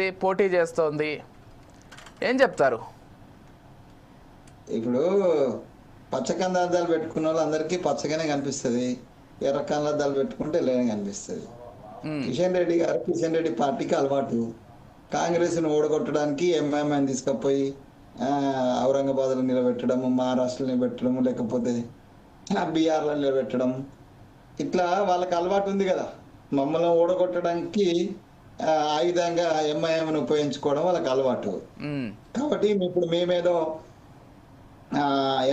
పోటీ చేస్తోంది. ఏం చెప్తారు? ఇప్పుడు పచ్చ కందార్థాలు పెట్టుకున్న వాళ్ళందరికీ పచ్చగానే కనిపిస్తుంది. ఎర్ర కందార్థాలు పెట్టుకుంటే లేనే కనిపిస్తుంది. కిషన్ రెడ్డి గారు కిషన్ రెడ్డి పార్టీకి అలవాటు. కాంగ్రెస్ను ఓడగొట్టడానికి ఎంఐఎంఐని తీసుకుపోయి ఆ, ఔరంగాబాద్లో నిలబెట్టడము మహారాష్ట్రలో నిలబెట్టడము లేకపోతే ఆ, బీహార్లో నిలబెట్టడం. ఇట్లా వాళ్ళకి అలవాటు ఉంది కదా. మమ్మల్ని ఓడగొట్టడానికి ఆయుధంగా ఎంఐఎంను ఉపయోగించుకోవడం వాళ్ళకి అలవాటు. కాబట్టి ఇప్పుడు మేమేదో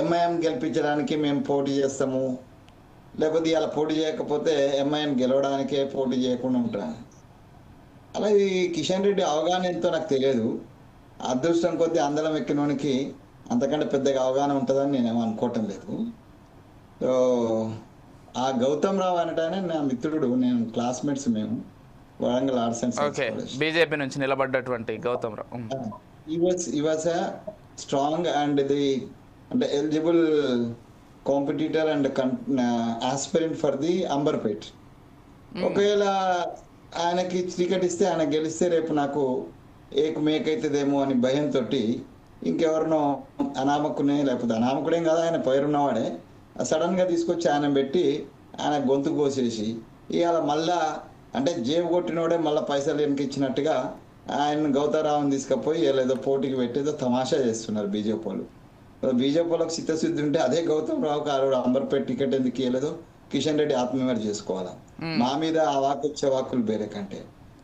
ఎంఐఎం గెలిపించడానికి మేము పోటీ చేస్తాము. లేకపోతే ఇలా పోటీ చేయకపోతే ఎంఐఎం గెలవడానికే పోటీ చేయకుండా ఉంటాను అలాగే ఈ కిషన్ రెడ్డి అవగాహన ఎంతో నాకు తెలియదు. అదృష్టం కొద్దీ అందరం ఎక్కినోనికి అంతకంటే పెద్దగా అవగాహన ఉంటుందని నేనేమో అనుకోవటం లేదు. సో ఆ గౌతమ్ రావు అనటానే నా మిత్రుడు నేను క్లాస్మేట్స్ మేము. Warangal arts and okay. BJP నుంచి నిలబడ్డటువంటి గౌతమ్ రావు. Was a strong and the and eligible competitor and con- uh, aspirant for the Amberpet ఒకవేళ ఆయనకి టికెట్ ఇస్తే ఆయన గెలిస్తే రేపు నాకు ఏకు మేకైతుందేమో అని భయంతో ఇంకెవరినో అనామకునే లేకపోతే అనామకుడేం కాదు ఆయన పేరున్నవాడే. సడన్గా తీసుకొచ్చి ఆయన పెట్టి ఆయన గొంతు కోసేసి ఇవాళ మళ్ళా అంటే జేబు కొట్టినోడే మళ్ళీ పైసలు వెనక్కి ఇచ్చినట్టుగా ఆయన గౌతారావుని తీసుకుపోయి ఏదో పోటీకి పెట్టేదో తమాషా చేస్తున్నారు బీజేపీ వాళ్ళు. బీజేపీ వాళ్ళకి చిత్తశుద్ధి ఉంటే అదే గౌతమ్ రావు గారు అంబర్పేట టికెట్ ఎందుకు ఇవ్వలేదో కిషన్ రెడ్డి ఆత్మవిమర్శ చేసుకోవాలా. మా మీద ఆ వాకు వచ్చే వాకులు వేరే కంటే.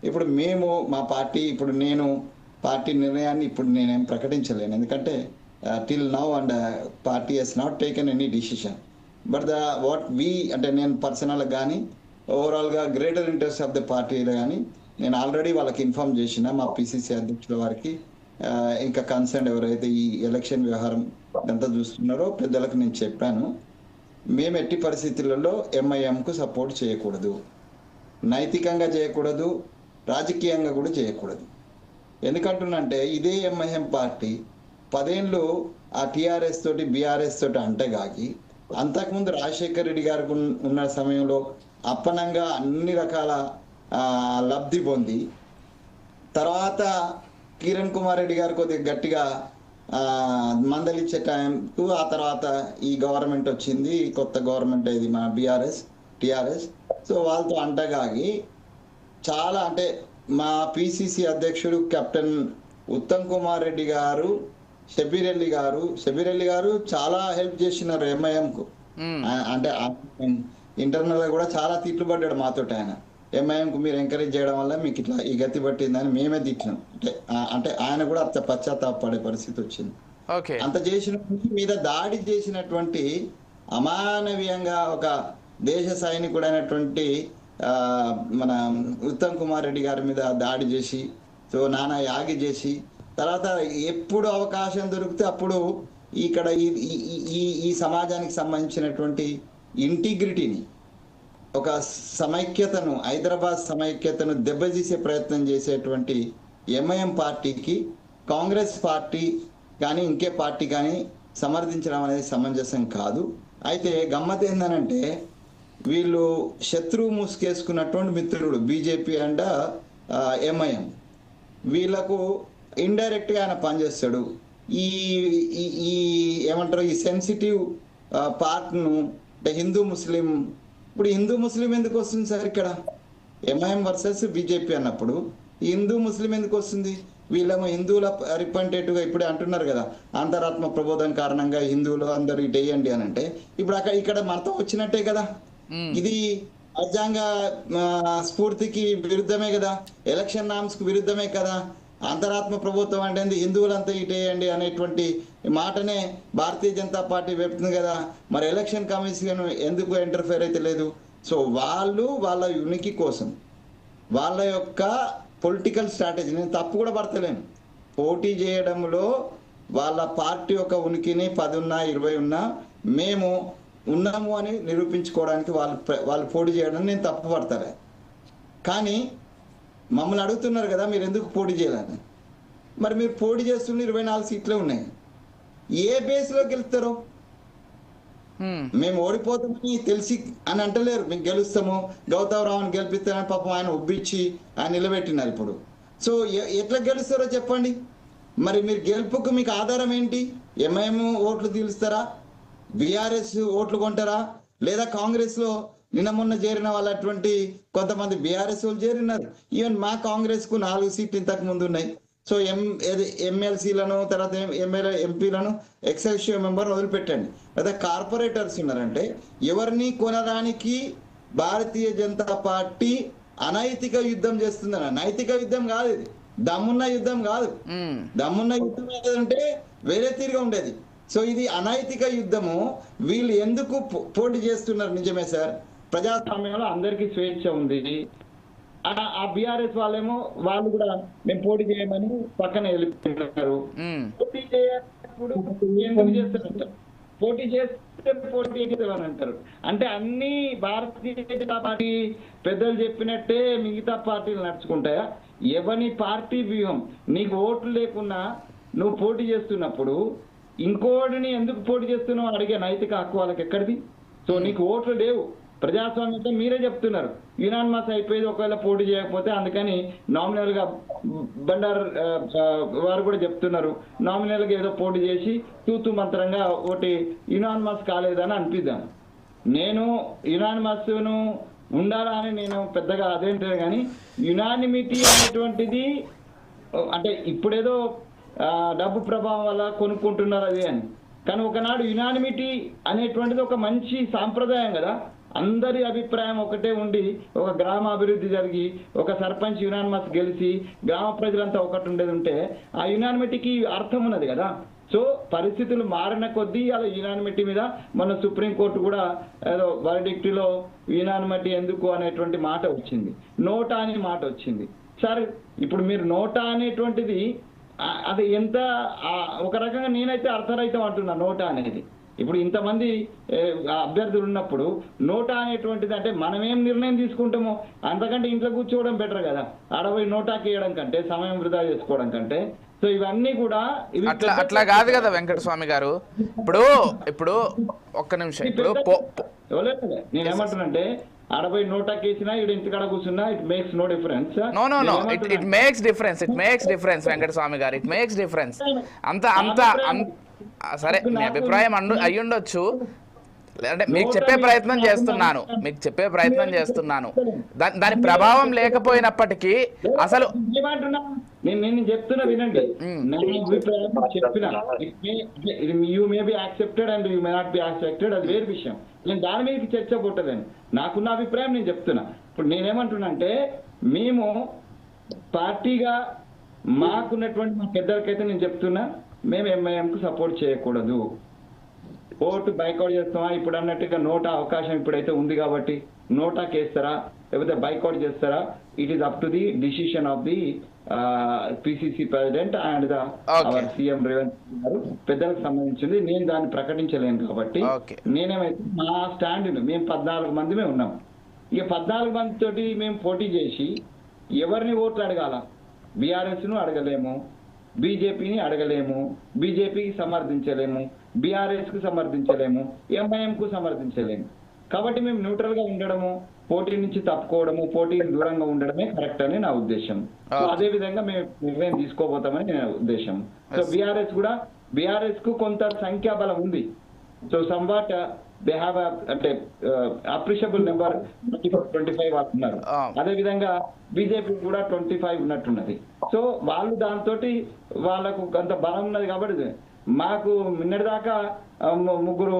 ఇప్పుడు మేము మా పార్టీ ఇప్పుడు నేను పార్టీ నిర్ణయాన్ని ఇప్పుడు నేనేం ప్రకటించలేను. ఎందుకంటే till now and party has not taken any decision but the what we అంటే నేను పర్సనల్ కానీ ఓవరాల్గా గ్రేటర్ ఇంట్రెస్ట్ ఆఫ్ ద పార్టీలో కానీ నేను ఆల్రెడీ వాళ్ళకి ఇన్ఫార్మ్ చేసిన మా పిసిసి అధ్యక్షుల వారికి ఇంకా కన్సర్న్ ఎవరైతే ఈ ఎలక్షన్ వ్యవహారం ఎంత చూస్తున్నారో పెద్దలకు నేను చెప్పాను. మేము ఎట్టి పరిస్థితులలో ఎంఐఎంకు సపోర్ట్ చేయకూడదు. నైతికంగా చేయకూడదు. రాజకీయంగా కూడా చేయకూడదు. ఎందుకంటున్నంటే ఇదే ఎంఐఎం పార్టీ పదేళ్ళు ఆ టీఆర్ఎస్ తోటి బీఆర్ఎస్ తోటి అంటగాగి అంతకుముందు రాజశేఖర్ రెడ్డి గారు ఉన్న సమయంలో అప్పనంగా అన్ని రకాల లబ్ధి పొంది తర్వాత కిరణ్ కుమార్ రెడ్డి గారు కొద్దిగా గట్టిగా ఆ, మందలిచ్చే టైంకు ఆ తర్వాత ఈ గవర్నమెంట్ వచ్చింది కొత్త గవర్నమెంట్ ఇది మన బీఆర్ఎస్ టిఆర్ఎస్ సో వాళ్ళతో అంటగాగి చాలా అంటే మా పిసిసి అధ్యక్షుడు కెప్టెన్ ఉత్తమ్ కుమార్ రెడ్డి గారు షబీర్ అలీ గారు షబీర్ అలీ గారు చాలా హెల్ప్ చేసినారు ఎంఐఎంకు. అంటే ఇంటర్నల్గా కూడా చాలా తిట్లు పడ్డాడు మాతోటి ఆయన. ఎంఐఎంకు మీరు ఎంకరేజ్ చేయడం వల్ల మీకు ఇట్లా ఈ గతి పట్టిందని మేమే తిట్టినాం. అంటే అంటే ఆయన కూడా అంత పశ్చాత్తాపడే పరిస్థితి వచ్చింది. అంత చేసిన మీద దాడి చేసినటువంటి అమానవీయంగా ఒక దేశ సైనికుడైనటువంటి మన ఉత్తమ్ కుమార్ రెడ్డి గారి మీద దాడి చేసి సో నానా యాగి చేసి తర్వాత ఎప్పుడు అవకాశం దొరికితే అప్పుడు ఇక్కడ ఈ ఈ సమాజానికి సంబంధించినటువంటి ఇంటిగ్రిటీని ఒక సమైక్యతను హైదరాబాద్ సమైక్యతను దెబ్బతీసే ప్రయత్నం చేసేటువంటి ఎంఐఎం పార్టీకి కాంగ్రెస్ పార్టీ కానీ ఇంకే పార్టీ కానీ సమర్థించడం అనేది సమంజసం కాదు. అయితే గమ్మత్ ఏంటనంటే వీళ్ళు శత్రువు మూసుకేసుకున్నటువంటి మిత్రుడు బీజేపీ అండ్ ఎంఐఎం. వీళ్ళకు ఇండైరెక్ట్గా ఆయన పనిచేస్తాడు. ఈ ఈ- ఏమంటారు ఈ సెన్సిటివ్ పార్ట్ను హిందూ ముస్లిం ఇప్పుడు హిందూ ముస్లిం ఎందుకు వస్తుంది సార్ ఇక్కడ? ఎంఐఎం వర్సెస్ బీజేపీ అన్నప్పుడు హిందూ ముస్లిం ఎందుకు వస్తుంది? వీళ్ళేమో హిందువుల రిప్రజెంటేటివ్గా ఇప్పుడే అంటున్నారు కదా. అంతరాత్మ ప్రబోధం కారణంగా హిందువులు అందరూ ఇటు వేయండి అని అంటే ఇప్పుడు అక్కడ ఇక్కడ మనతో వచ్చినట్టే కదా. ఇది రాజ్యాంగ స్ఫూర్తికి విరుద్ధమే కదా. ఎలక్షన్ నామ్స్కు విరుద్ధమే కదా. అంతరాత్మ ప్రభుత్వం అంటే ఏంది? హిందువులంతా ఇటేయండి అనేటువంటి మాటనే భారతీయ జనతా పార్టీ చెప్తుంది కదా. మరి ఎలక్షన్ కమిషన్ ఎందుకు ఇంటర్ఫేర్ అయితే లేదు? సో వాళ్ళు వాళ్ళ ఉనికి కోసం వాళ్ళ యొక్క పొలిటికల్ స్ట్రాటజీ నేను తప్పు కూడా పడతలేను. పోటీ చేయడంలో వాళ్ళ పార్టీ యొక్క ఉనికిని పది ఉన్నా ఇరవై ఉన్నా మేము ఉన్నాము అని నిరూపించుకోవడానికి వాళ్ళు వాళ్ళు పోటీ చేయడం నేను తప్పు పడతలే. కానీ మమ్మల్ని అడుగుతున్నారు కదా మీరు ఎందుకు పోటీ చేయాలని మరి మీరు పోటీ చేస్తున్న ఇరవై నాలుగు సీట్లే ఉన్నాయి. ఏ బేస్లో గెలుస్తారో? మ్మ్. ఓడిపోతామని తెలిసి అని అంటలేరు. మేము గెలుస్తాము గౌతమ్ రావుని గెలిపిస్తారని పాపం ఆయన ఉబ్బిచ్చి ఆయన నిలబెట్టినారు ఇప్పుడు. సో ఎట్లా గెలుస్తారో చెప్పండి. మరి మీరు గెలుపుకు మీకు ఆధారం ఏంటి? ఎంఐఎం ఓట్లు తీలుస్తారా? బీఆర్ఎస్ ఓట్లు కొంటారా? లేదా కాంగ్రెస్లో నిన్న మొన్న చేరిన వాళ్ళటువంటి కొంతమంది బీఆర్ఎస్ వాళ్ళు చేరినారు. ఈవెన్ మా కాంగ్రెస్కు నాలుగు సీట్లు ఇంతకు ముందు ఉన్నాయి. సో ఎం ఎమ్మెల్సీలను తర్వాత ఎమ్మెల్యే ఎంపీలను ఎక్సెల్షియో మెంబర్ వదిలిపెట్టండి. లేదా కార్పొరేటర్స్ ఉన్నారంటే ఎవరిని కొనడానికి భారతీయ జనతా పార్టీ అనైతిక యుద్ధం చేస్తుందన్న నైతిక యుద్ధం కాదు ఇది. దమ్మున్న యుద్ధం కాదు. మ్మ్. దమ్మున్న యుద్ధం ఏదంటే వేరే తీరుగా ఉండేది. సో ఇది అనైతిక యుద్ధము. వీళ్ళు ఎందుకు పోటీ చేస్తున్నారు? నిజమే సార్. ప్రజాస్వామ్యంలో అందరికీ స్వేచ్ఛ ఉంది. ఆ- ఆ బీఆర్ఎస్ వాళ్ళేమో వాళ్ళు కూడా మేము పోటీ చేయమని పక్కన వెళ్ళిపోతున్నారు. పోటీ చేయప్పుడు ఎందుకు చేస్తారంటారు పోటీ చేస్తే పోటీ చేస్తామని అంటారు. అంటే అన్ని భారతీయ జనతా పార్టీ పెద్దలు చెప్పినట్టే మిగతా పార్టీలు నడుచుకుంటాయా? ఎవని పార్టీ వ్యూహం? నీకు ఓట్లు లేకున్నా నువ్వు పోటీ చేస్తున్నప్పుడు ఇంకోటిని ఎందుకు పోటీ చేస్తున్నావు అడిగే నైతిక హక్కు వాళ్ళకి ఎక్కడిది? సో నీకు ఓట్లు లేవు. ప్రజాస్వామ్యంతో మీరే చెప్తున్నారు. యునానిమస్ అయిపోయేది ఒకవేళ పోటీ చేయకపోతే అందుకని నామినల్గా బండారు వారు కూడా చెప్తున్నారు. నామినల్గా ఏదో పోటీ చేసి తూతు మంత్రంగా ఒకటి యునానిమస్ కాలేదని అనిపిద్దాం. నేను యునానిమస్ను ఉండాలా అని నేను పెద్దగా అదేంటే కానీ యునానిమిటీ అనేటువంటిది అంటే ఇప్పుడేదో డబ్బు ప్రభావం వల్ల కొనుక్కుంటున్నారు అది అని. కానీ ఒకనాడు యునానిమిటీ అనేటువంటిది ఒక మంచి సాంప్రదాయం కదా. అందరి అభిప్రాయం ఒకటే ఉండి ఒక గ్రామ అభివృద్ధి జరిగి ఒక సర్పంచ్ యునానిమస్ గెలిచి గ్రామ ప్రజలంతా ఒకటి ఉండేది ఉంటే ఆ యునానిమిటీకి అర్థం ఉన్నది కదా. సో పరిస్థితులు మారిన కొద్దీ అలా యునానిమిటీ మీద మన సుప్రీంకోర్టు కూడా ఏదో వరడిక్టిలో యునానిమిటీ ఎందుకు అనేటువంటి మాట వచ్చింది. నోటా అనే మాట వచ్చింది. సరే ఇప్పుడు మీరు నోటా అనేటువంటిది అది ఎంత ఒక రకంగా నేనైతే అర్థరహితం అంటున్నా నోటా అనేది. ఇప్పుడు ఇంతమంది అభ్యర్థులు ఉన్నప్పుడు నోటా అనేటువంటిది అంటే మనం ఏం నిర్ణయం తీసుకుంటామో అంతకంటే ఇంట్లో కూర్చోవడం బెటర్ కదా. ఆడపోయి నోటాకి వేయడం కంటే సమయం వృధా చేసుకోవడం కంటే. సో ఇవన్నీ కూడా అట్లా అట్లా కాదు కదా వెంకటస్వామి గారు. ఇప్పుడు ఇప్పుడు ఒక్క నిమిషం. ఇప్పుడు. నేను ఏమంటున్నానంటే ఆడపోయి నోటాకి వేసినా ఇంటికాడ కూర్చున్నా it makes no difference no no no it it makes difference it makes difference Venkataswamy garu. It makes difference అంత అంత సరే మీ అభిప్రాయం అండు అయ్యుండొచ్చు. అంటే మీకు చెప్పే ప్రయత్నం చేస్తున్నాను. మీకు చెప్పే ప్రయత్నం చేస్తున్నాను. దాని ప్రభావం లేకపోయినప్పటికీ అసలు ఏమంటున్నా నేను చెప్తున్నా వినండి. చెప్పిన. You may be accepted and you may not be accepted అది వేరే విషయం. నేను దాని మీద చర్చ పుట్టలేను నాకున్న అభిప్రాయం నేను చెప్తున్నా. ఇప్పుడు నేనేమంటున్నా అంటే మేము పార్టీగా మాకున్నటువంటి మా పెద్దలకైతే నేను చెప్తున్నా మేము ఎంఐఎంకు సపోర్ట్ చేయకూడదు. ఓటు బైకౌట్ చేస్తామా? ఇప్పుడు అన్నట్టుగా నోటా అవకాశం ఇప్పుడైతే ఉంది కాబట్టి నోటా కేస్తారా? లేకపోతే బైకౌట్ చేస్తారా? It is up to the decision of the PCC president and the CM Revanth garu. పెద్దలకు సంబంధించింది. నేను దాన్ని ప్రకటించలేను కాబట్టి. నేనేమైతే మా స్టాండ్ మేము పద్నాలుగు మందిమే ఉన్నాం. ఇక పద్నాలుగు మంది తోటి మేము పోటీ చేసి ఎవరిని ఓట్లు అడగాల? బీఆర్ఎస్ను అడగలేము. బీజేపీని అడగలేము బీజేపీకి సమర్థించలేము బీఆర్ఎస్కు సమర్థించలేము ఎంఐఎం కు సమర్థించలేము కాబట్టి మేము న్యూట్రల్గా ఉండడము పోటీ నుంచి తప్పుకోవడము పోటీకి దూరంగా ఉండడమే కరెక్ట్ అని నా ఉద్దేశం. అదే విధంగా మేము నిర్ణయం తీసుకోబోతామని నా ఉద్దేశం సో. బీఆర్ఎస్ కూడా బీఆర్ఎస్కు కొంత సంఖ్యాబలం ఉంది సో సంవాట్ దే హ్యావ్ అంటే అప్రిషియబుల్ నెంబర్ ట్వంటీ ఫైవ్ ఉన్నారు Ah. అదే విధంగా బీజేపీ కూడా ట్వంటీ ఫైవ్ ఉన్నట్టున్నది సో వాళ్ళు దాంతో వాళ్ళకు కొంత బలం ఉన్నది కాబట్టి మాకు నిన్నటిదాకా ముగ్గురు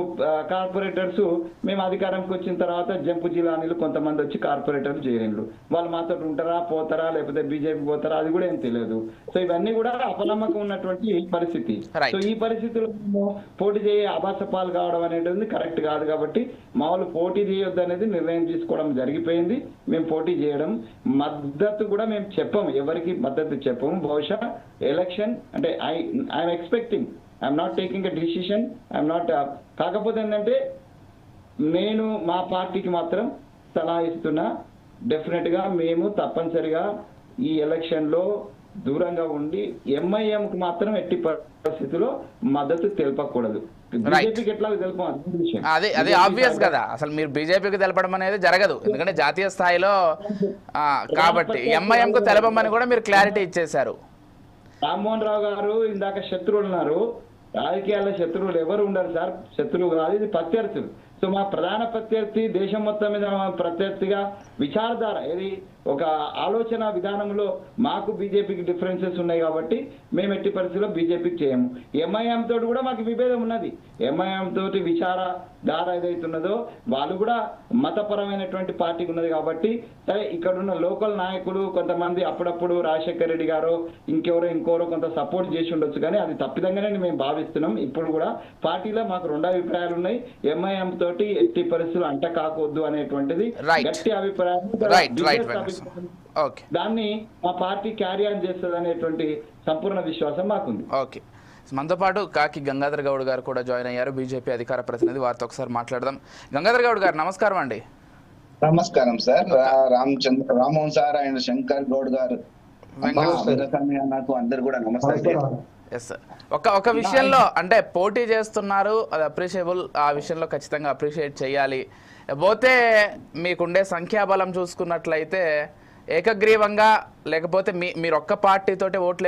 కార్పొరేటర్స్ మేము అధికారంకి వచ్చిన తర్వాత జంపు జిల్లానీలు కొంతమంది వచ్చి కార్పొరేటర్లు చేయండ్రు వాళ్ళు మాతో ఉంటారా పోతారా లేకపోతే బీజేపీ పోతారా అది కూడా ఏం తెలియదు సో ఇవన్నీ కూడా అపనమ్మకం ఉన్నటువంటి పరిస్థితి. సో ఈ పరిస్థితుల్లో పోటీ చేయ అభాస పాలు కావడం అనేది కరెక్ట్ కాదు కాబట్టి మా వాళ్ళు పోటీ చేయొద్దు అనేది నిర్ణయం తీసుకోవడం జరిగిపోయింది మేము పోటీ చేయడం మద్దతు కూడా మేము చెప్పము ఎవరికి మద్దతు చెప్పము బహుశా ఎలక్షన్ అంటే I I'm expecting I'm not taking a decision I'm not కాకపోతే ఏంటంటే నేను మా పార్టీకి మాత్రం సలహా ఇస్తున్నా డెఫినెట్గా మేము తప్పనిసరిగా ఈ ఎలక్షన్లో దూరంగా ఉండి ఎంఐఎం కు మాత్రం ఎట్టి పరిస్థితిలో మద్దతు తెలపకూడదు. అది. అది ఆబ్వియస్ కదా. అసలు మీరు బీజేపీకి తెలపడం అనేది జరగదు. ఎందుకంటే జాతీయ స్థాయిలో కాబట్టి ఎంఐఎంకు తెలపమని కూడా మీరు క్లారిటీ ఇచ్చేశారు. రామ్మోహన్ రావు గారు ఇందాక శత్రువులు ఉన్నారు రాజకీయాల్లో శత్రువులు ఎవరు ఉండరు సార్. శత్రువు కాదు ఇది ప్రత్యర్థులు. సో మా ప్రధాన ప్రత్యర్థి దేశం మొత్తం మీద ప్రత్యర్థిగా విచారధార ఇది ఒక ఆలోచన విధానంలో మాకు బీజేపీకి డిఫరెన్సెస్ ఉన్నాయి కాబట్టి మేము ఎట్టి పరిస్థితుల్లో బీజేపీకి చేయము. ఎంఐఎం తోటి కూడా మాకు విభేదం ఉన్నది. ఎంఐఎం తోటి విచార ధార ఏదైతున్నదో వాళ్ళు కూడా మతపరమైనటువంటి పార్టీ ఉన్నది కాబట్టి సరే ఇక్కడ ఉన్న లోకల్ నాయకులు కొంతమంది అప్పుడప్పుడు రాజశేఖర్ రెడ్డి గారు ఇంకెవరో ఇంకోరో కొంత సపోర్ట్ చేసి ఉండొచ్చు కానీ అది తప్పిదంగానే మేము భావిస్తున్నాం. ఇప్పుడు కూడా పార్టీలో మాకు రెండు అభిప్రాయాలు ఉన్నాయి. ఎంఐఎం తోటి ఎట్టి పరిస్థితులు అంట కాకూడదు అనేటువంటిది. గట్టి అభిప్రాయం. దాన్ని మా పార్టీ క్యారీ ఆన్ చేస్తుంది అనేటువంటి సంపూర్ణ విశ్వాసం మాకుంది. ఓకే. మనతో పాటు కాకి గంగాధర్ గౌడ్ గారు కూడా జాయిన్ అయ్యారు. బీజేపీ అధికార ప్రతినిధి వారితో ఒకసారి మాట్లాడదాం. గంగాధర్ గౌడ్ గారు నమస్కారం అండి. నమస్కారం sir. Ramachandra Rammohan sir and Shankar Goud garu. అందరు కూడా నమస్తే. ఎస్ సార్ ఒక ఒక విషయంలో అంటే పోటీ చేస్తున్నారు. అది అప్రిషియబుల్ ఆ విషయంలో ఖచ్చితంగా అప్రిషియేట్ చేయాలి. పోతే మీకుండే సంఖ్యాబలం చూసుకున్నట్లయితే ఏకగ్రీవంగా లేకపోతే మీ మీరు ఒక్క పార్టీతో ఓట్లు